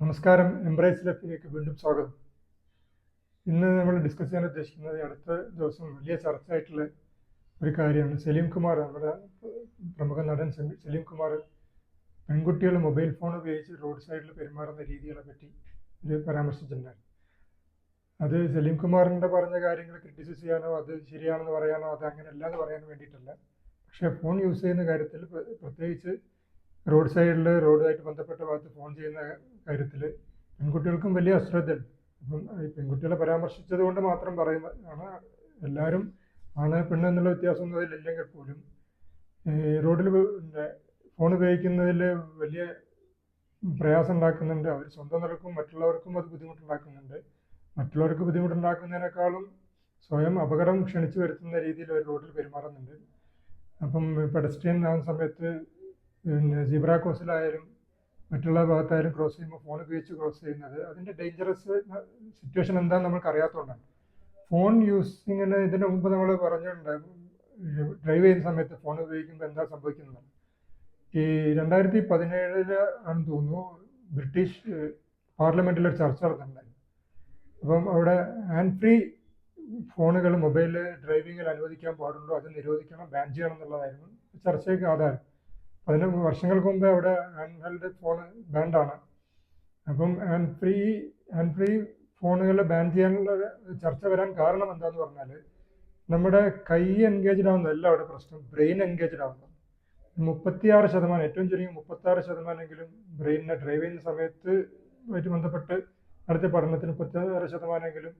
നമസ്കാരം. എംബ്രൈസ് ലൈഫിലേക്ക് വീണ്ടും സ്വാഗതം. ഇന്ന് നമ്മൾ ഡിസ്കസ് ചെയ്യാൻ ഉദ്ദേശിക്കുന്നത് അടുത്ത ദിവസം വലിയ ചർച്ചയായിട്ടുള്ള ഒരു കാര്യമാണ്. സലീം കുമാർ നമ്മുടെ പ്രമുഖ നടൻ സലീം കുമാർ പെൺകുട്ടികൾ മൊബൈൽ ഫോൺ ഉപയോഗിച്ച് റോഡ് സൈഡിൽ പെരുമാറുന്ന രീതികളെ പറ്റി ഇത് പരാമർശിച്ചിട്ടുണ്ടായിരുന്നു അത് സലീം കുമാറിന്റെ പറഞ്ഞ കാര്യങ്ങൾ ക്രിറ്റിസൈസ് ചെയ്യാനോ അത് ശരിയാണെന്ന് പറയാനോ അത് അങ്ങനെയല്ല എന്ന് പറയാനോ വേണ്ടിയിട്ടല്ല. പക്ഷേ ഫോൺ യൂസ് ചെയ്യുന്ന കാര്യത്തിൽ പ്രത്യേകിച്ച് റോഡ് സൈഡിൽ റോഡുമായിട്ട് ബന്ധപ്പെട്ട ഭാഗത്ത് ഫോൺ ചെയ്യുന്ന കാര്യത്തിൽ പെൺകുട്ടികൾക്കും വലിയ അശ്രദ്ധയുണ്ട്. അപ്പം ഈ പെൺകുട്ടികളെ പരാമർശിച്ചത് കൊണ്ട് മാത്രം പറയുന്നതാണ്. എല്ലാവരും ആണ് പെണ്ണ് എന്നുള്ള വ്യത്യാസം അതിലില്ലെങ്കിൽ പോലും റോഡിൽ ഫോൺ ഉപയോഗിക്കുന്നതിൽ വലിയ പ്രയാസം ഉണ്ടാക്കുന്നുണ്ട്. അവർ സ്വന്തം നിലക്കും മറ്റുള്ളവർക്കും അത് ബുദ്ധിമുട്ടുണ്ടാക്കുന്നുണ്ട്. മറ്റുള്ളവർക്ക് ബുദ്ധിമുട്ടുണ്ടാക്കുന്നതിനേക്കാളും സ്വയം അപകടം ക്ഷണിച്ചു വരുത്തുന്ന രീതിയിൽ അവർ റോഡിൽ പെരുമാറുന്നുണ്ട്. അപ്പം പെഡസ്ട്രിയൻ ആകുന്ന സമയത്ത് പിന്നെ സീബ്ര ക്രോസിലായാലും മറ്റുള്ള ഭാഗത്തായാലും ക്രോസ് ചെയ്യുമ്പോൾ ഫോൺ ഉപയോഗിച്ച് ക്രോസ് ചെയ്യുന്നത് അതിന്റെ ഡേഞ്ചറസ് സിറ്റുവേഷൻ എന്താണെന്ന് നമ്മൾക്ക് അറിയാത്തതുകൊണ്ടാണ് ഫോൺ യൂസിങ്ങിന് ഇതിന് മുമ്പ് നമ്മൾ പറഞ്ഞിട്ടുണ്ട് ഡ്രൈവ് ചെയ്യുന്ന സമയത്ത് ഫോൺ ഉപയോഗിക്കുമ്പോൾ എന്താ സംഭവിക്കുന്നത്? ഈ രണ്ടായിരത്തി പതിനേഴിൽ ആണെന്ന് തോന്നുന്നു ബ്രിട്ടീഷ് പാർലമെന്റിൽ ഒരു ചർച്ച നടന്നിട്ടുണ്ടായിരുന്നു അപ്പം അവിടെ ഹാൻഡ് ഫ്രീ ഫോണുകൾ മൊബൈൽ ഡ്രൈവിങ്ങിൽ അനുവദിക്കാൻ പാടുണ്ടോ? അത് നിരോധിക്കണം ബാൻ ചെയ്യണം എന്നുള്ളതായിരുന്നു ചർച്ചയ്ക്ക് ആധാരം. അതിന് വർഷങ്ങൾക്ക് മുമ്പേ അവിടെ ഹാൻഡ് ഹെൽഡ് ഫോൺ ബാൻഡാണ് അപ്പം ആൻഡ് ഫ്രീ ആൻഡ് ഫ്രീ ഫോണുകൾ ബാൻ ചെയ്യാനുള്ള ചർച്ച വരാൻ കാരണം എന്താന്ന് പറഞ്ഞാൽ നമ്മുടെ കൈ എൻഗേജ്ഡ് ആവുന്നതല്ല അവിടെ പ്രശ്നം ബ്രെയിൻ എൻഗേജ്ഡ് ആവുന്നു. മുപ്പത്തിയാറ് ശതമാനം ഏറ്റവും ചുരുങ്ങി മുപ്പത്താറ് ശതമാനമെങ്കിലും ബ്രെയിനിനെ ഡ്രൈവ് ചെയ്യുന്ന സമയത്ത് ആയിട്ട് ബന്ധപ്പെട്ട് നടത്തിയ പഠനത്തിന് മുപ്പത്തിയാറ് ശതമാനമെങ്കിലും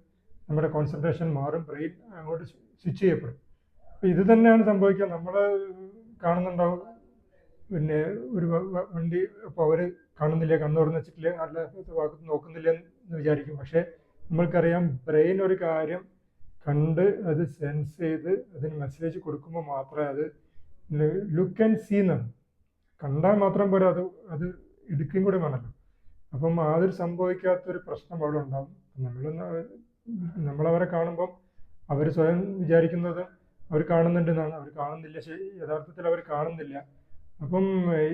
നമ്മുടെ കോൺസെൻട്രേഷൻ മാറും ബ്രെയിൻ അങ്ങോട്ട് സ്വിച്ച് ചെയ്യപ്പെടും. അപ്പം ഇത് തന്നെയാണ് സംഭവിക്കുക. നമ്മൾ കാണുന്നുണ്ടാവും പിന്നെ ഒരു വണ്ടി അപ്പോൾ അവർ കാണുന്നില്ല കണ്ണു തുറന്ന് വെച്ചിട്ടില്ല നല്ല ഭാഗത്ത് നോക്കുന്നില്ല എന്ന് വിചാരിക്കും. പക്ഷേ നമ്മൾക്കറിയാം ബ്രെയിൻ ഒരു കാര്യം കണ്ട് അത് സെൻസ് ചെയ്ത് അതിന് മെസ്സേജ് കൊടുക്കുമ്പോൾ മാത്രമേ അത് ലുക്ക് ആൻഡ് സീ എന്നാണ്. കണ്ടാൽ മാത്രം പോരാ അത് അത് എടുക്കുകയും കൂടെ വേണമല്ലോ. അപ്പം അതൊരു സംഭവിക്കാത്തൊരു പ്രശ്നം അവിടെ ഉണ്ടാകും നമ്മളൊന്ന് നമ്മളവരെ കാണുമ്പം അവർ സ്വയം വിചാരിക്കുന്നത് അവർ കാണുന്നുണ്ടെന്നാണ്. അവർ കാണുന്നില്ല. യഥാർത്ഥത്തിൽ അവർ കാണുന്നില്ല. അപ്പം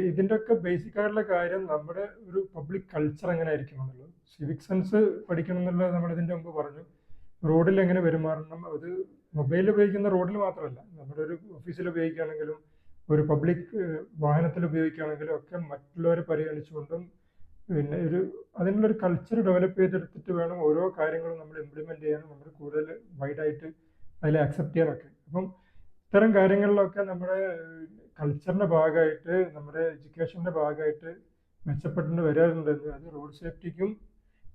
ഇതിന്റെ ഒക്കെ ബേസിക് ആയിട്ടുള്ള കാര്യം നമ്മുടെ ഒരു പബ്ലിക് കൾച്ചർ എങ്ങനെ ആയിരിക്കും എന്നുള്ളത്. സിവിക് സെൻസ് പഠിക്കണം എന്നുള്ളത് നമ്മൾ ഇതിന്റെ മുമ്പ് പറഞ്ഞു. റോഡിൽ എങ്ങനെ പെരുമാറണം? അത് മൊബൈൽ ഉപയോഗിക്കുന്ന റോഡിൽ മാത്രമല്ല. നമ്മുടെ ഒരു ഓഫീസിൽ ഉപയോഗിക്കുകയാണെങ്കിലും ഒരു പബ്ലിക് വാഹനത്തിൽ ഉപയോഗിക്കുകയാണെങ്കിലും ഒക്കെ മറ്റുള്ളവരെ പരിഗണിച്ചുകൊണ്ടും പിന്നെ ഒരു അതിനുള്ള ഒരു കൾച്ചർ ഡെവലപ്പ് ചെയ്തെടുത്തിട്ട് വേണം ഓരോ കാര്യങ്ങളും നമ്മൾ ഇംപ്ലിമെന്റ് ചെയ്യാനും നമ്മൾ കൂടുതൽ വൈഡായിട്ട് അതിൽ അക്സെപ്റ്റ് ചെയ്യാനൊക്കെ. അപ്പം ഇത്തരം കാര്യങ്ങളിലൊക്കെ നമ്മുടെ കൾച്ചറിന്റെ ഭാഗമായിട്ട് നമ്മുടെ എഡ്യൂക്കേഷന്റെ ഭാഗമായിട്ട് മെച്ചപ്പെട്ടു വരാറുണ്ട്. അത് റോഡ് സേഫ്റ്റിക്കും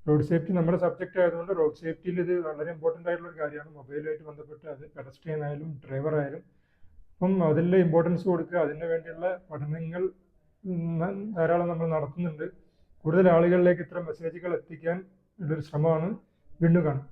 റോഡ് സേഫ്റ്റി നമ്മുടെ സബ്ജക്റ്റ് ആയതുകൊണ്ട് റോഡ് സേഫ്റ്റിയിൽ ഇത് വളരെ ഇമ്പോർട്ടന്റ് ആയിട്ടുള്ള ഒരു കാര്യമാണ്. മൊബൈലുമായിട്ട് ബന്ധപ്പെട്ട് അത് പെഡസ്ട്രിയൻ ആയാലും ഡ്രൈവർ ആയാലും അപ്പം അതിൽ ഇമ്പോർട്ടൻസ് കൊടുക്കുക. അതിന് വേണ്ടിയുള്ള പഠനങ്ങൾ ധാരാളം നമ്മൾ നടത്തുന്നുണ്ട്. കൂടുതൽ ആളുകളിലേക്ക് ഇത്തരം മെസ്സേജുകൾ എത്തിക്കാൻ ഉള്ളൊരു ശ്രമമാണ് വീണ്ടും കാണും.